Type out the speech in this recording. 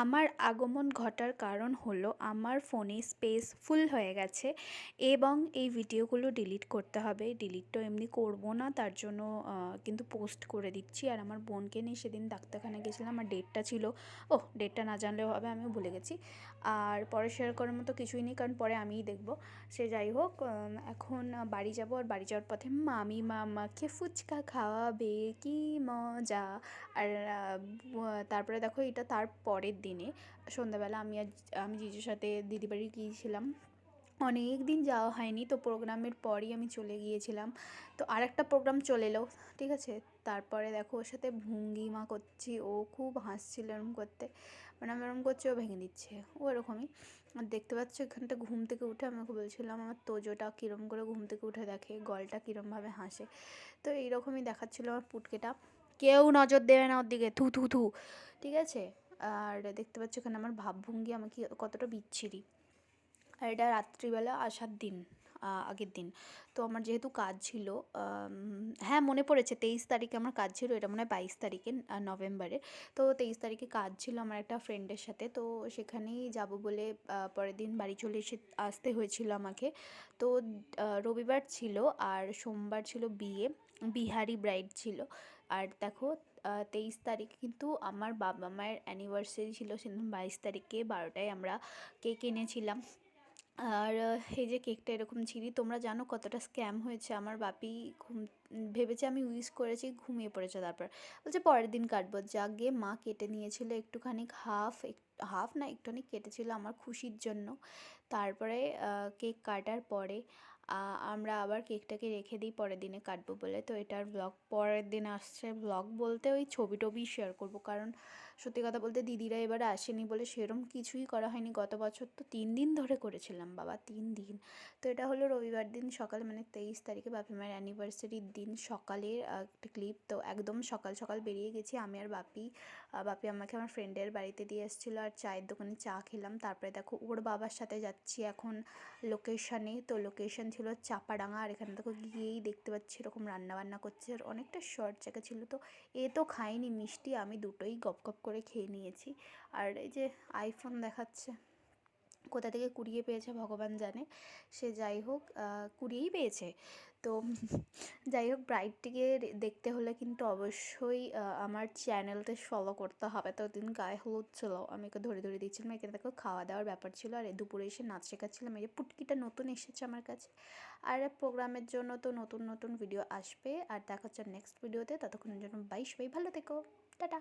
আমার আগমন ঘটার কারণ হলো আমার ফোনে স্পেস ফুল হয়ে গেছে এবং এই ভিডিওগুলো ডিলিট করতে হবে। ডিলিট তো এমনি করব না, তার জন্য কিন্তু পোস্ট করে দিচ্ছি। আর আমার বোনকে নিয়ে সেদিন ডাক্তারখানা গেছিলাম, আর ডেটটা ছিল ও ডেটটা না জানলেও হবে আমি ভুলে গেছি। আর পরে শেয়ার করার মতো কিছুই নেই, কারণ পরে আমিই দেখব। সে যাই হোক এখন বাড়ি যাব, আর বাড়ি যাওয়ার পথে মামি মামাকে ফুচকা খাওয়াবে, কি মজা। আর তারপরে দেখো এটা তার পরের দিনে, সন্ধ্যাবেলা আমি আর আমি জিজুর সাথে দিদি বাড়ি গিয়েছিলাম। অনেক দিন যাওয়া হয়নি, তো প্রোগ্রামের পরই আমি চলে গিয়েছিলাম। তো আর একটা প্রোগ্রাম চলে এলো, ঠিক আছে? তারপরে দেখো ওর সাথে ভঙ্গিমা করছি, ও খুব হাসছিল এরম করতে। মানে আমি এরম করছি, ও ভেঙে দিচ্ছে, ও এরকমই। আর দেখতে পাচ্ছ, এখানটা ঘুম থেকে উঠে আমি ওকে বলছিলাম, আমার তোজোটা কীরম করে ঘুম থেকে উঠে দেখে, গলটা কীরমভাবে হাসে? তো এইরকমই দেখাচ্ছিলো আমার পুটকেটা। কেউ নজর দেবে না ওর দিকে, থু থু থু, ঠিক আছে? আর দেখতে পাচ্ছ এখানে আমার ভাবভঙ্গি আমাকে কতটা বিচ্ছিরি। আর এটা রাত্রিবেলা আসার দিন আগের দিন। তো আমার যেহেতু কাজ ছিল হ্যাঁ মনে পড়েছে তেইশ তারিখে আমার কাজ ছিল, এটা মনে হয় বাইশ তারিখে নভেম্বরে তো তেইশ তারিখে কাজ ছিল আমার একটা ফ্রেন্ডের সাথে, তো সেখানেই যাব বলে পরের দিন বাড়ি চলে এসে আসতে হয়েছিল আমাকে। তো রবিবার ছিল আর সোমবার ছিল বিয়ে, বিহারি ব্রাইড ছিল। আর দেখো তেইশ তারিখ কিন্তু আমার বাবা মায়ের অ্যানিভার্সারি ছিল, সেদিন বাইশ তারিখে বারোটায় আমরা কেক এনেছিলাম। আর এই যে কেকটা এরকম ছিঁড়ি তোমরা জানো কতটা স্ক্যাম হয়েছে? আমার বাপি ঘুম, ভেবেছে আমি উইশ করেছি, ঘুমিয়ে পড়েছে তারপর। বলছে পরের দিন কাটবো। গিয়ে মা কেটে নিয়েছিল একটুখানি হাফ হাফ না একটুখানি কেটেছিল আমার খুশির জন্য। তারপরে কেক কাটার পরে আমরা আবার কেকটাকে রেখে দিই পরের দিনে কাটবো বলে। তো এটার ব্লগ পরের দিন আসছে। ব্লগ বলতে ওই ছবি টবি শেয়ার করব। কারণ সত্যি কথা বলতে দিদিরা এবারে আসেনি বলে সেরম কিছুই করা হয়নি। গত বছর তো তিন দিন ধরে করেছিলাম বাবা, তিন দিন। তো এটা হলো রবিবার দিন সকালে মানে তেইশ তারিখে বাপি মায়ের অ্যানিভার্সারির দিন সকালের একটা ক্লিপ তো একদম সকাল সকাল বেরিয়ে গেছি। আমি আর বাপি বাপি আমাকে আমার ফ্রেন্ডের বাড়িতে দিয়ে এসেছিল। আর চায়ের দোকানে চা খেলাম। তারপরে দেখো ওর বাবার সাথে যাচ্ছি এখন লোকেশানে তো লোকেশন ছিল চাপাডাঙা আর এখানে দেখো গিয়েই দেখতে পাচ্ছি এরকম রান্না বান্না করছে, আর অনেকটা শর্ট জায়গা ছিল তো। এ তো খাইনি, মিষ্টি আমি দুটোই গপ গপ করে খেয়ে নিয়েছি। আর এই যে আইফোন দেখাচ্ছে। কোথা থেকে কুড়িয়ে পেয়েছে ভগবান জানে। সে যাই হোক কুড়িয়েই পেয়েছে। তো যাই হোক ব্রাইডটিকে দেখতে হলে কিন্তু অবশ্যই আমার চ্যানেলতে ফলো করতে হবে। তো দিন গায়ে হলুদ ছিল, আমি ওকে ধরে ধরে দিচ্ছিলাম এখানে দেখো খাওয়া দাওয়ার ব্যাপার ছিল, আর দুপুরে এসে নাচ শেখাচ্ছিলাম। এই যে পুটকিটা নতুন এসেছে আমার কাছে। আর প্রোগ্রামের জন্য তো নতুন নতুন ভিডিও আসবে। আর দেখা হচ্ছে নেক্সট ভিডিওতে ততক্ষণের জন্য বাইশ বাই ভালো থেকো। টাটা।